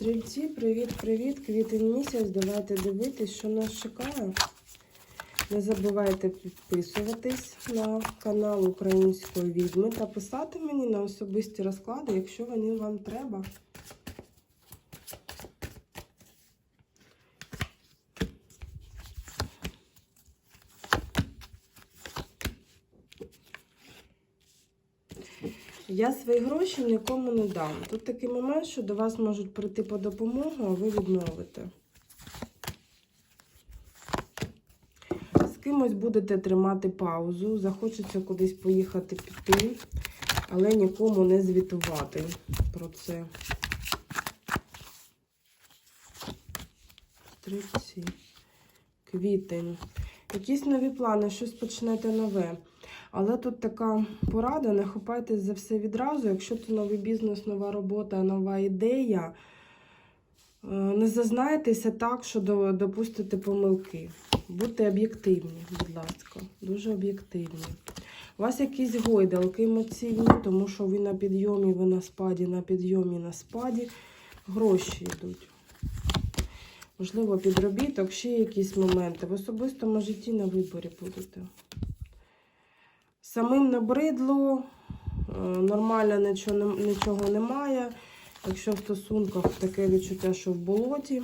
Стрільці, привіт-привіт! Квітень місяць. Давайте дивитись, що нас чекає. Не забувайте підписуватись на канал Української відьми та писати мені на особисті розклади, якщо вони вам треба. Я свої гроші нікому не дам. Тут такий момент, що до вас можуть прийти по допомогу, а ви відмовите. З кимось будете тримати паузу, захочеться кудись поїхати піти, але нікому не звітувати про це. Стрільці. Квітень. Якісь нові плани, щось почнете нове. Але тут така порада: не хапайтесь за все відразу. Якщо це новий бізнес, нова робота, нова ідея, е, не зазнайтеся так, що допустите помилки. Будьте об'єктивні, будь ласка, дуже об'єктивні. У вас якісь гойдалки емоційні, тому що ви на підйомі, ви на спаді, на підйомі, на спаді. Гроші йдуть. Можливо, підробіток, ще якісь моменти. В особистому житті на виборі будете. Самим набридло, е, нормально нічого, нічого немає. Якщо в стосунках таке відчуття, що в болоті,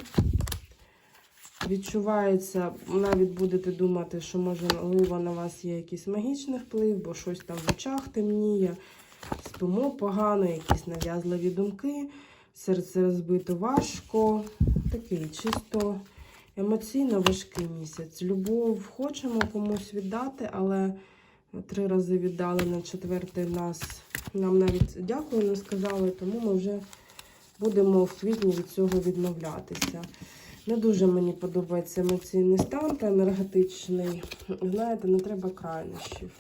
відчувається, навіть будете думати, що можливо на вас є якийсь магічний вплив, бо щось там в очах темніє, спимо погано, якісь нав'язливі думки, серце розбито важко. Такий чисто емоційно важкий місяць. Любов хочемо комусь віддати, але три рази віддали на четвертий нас. Нам навіть дякую не сказали, тому ми вже будемо в квітні від цього відмовлятися. Не дуже мені подобається емоційний стан та енергетичний. Знаєте, не треба крайнощів.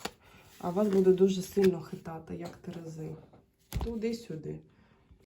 А вас буде дуже сильно хитати, як терези. Туди-сюди.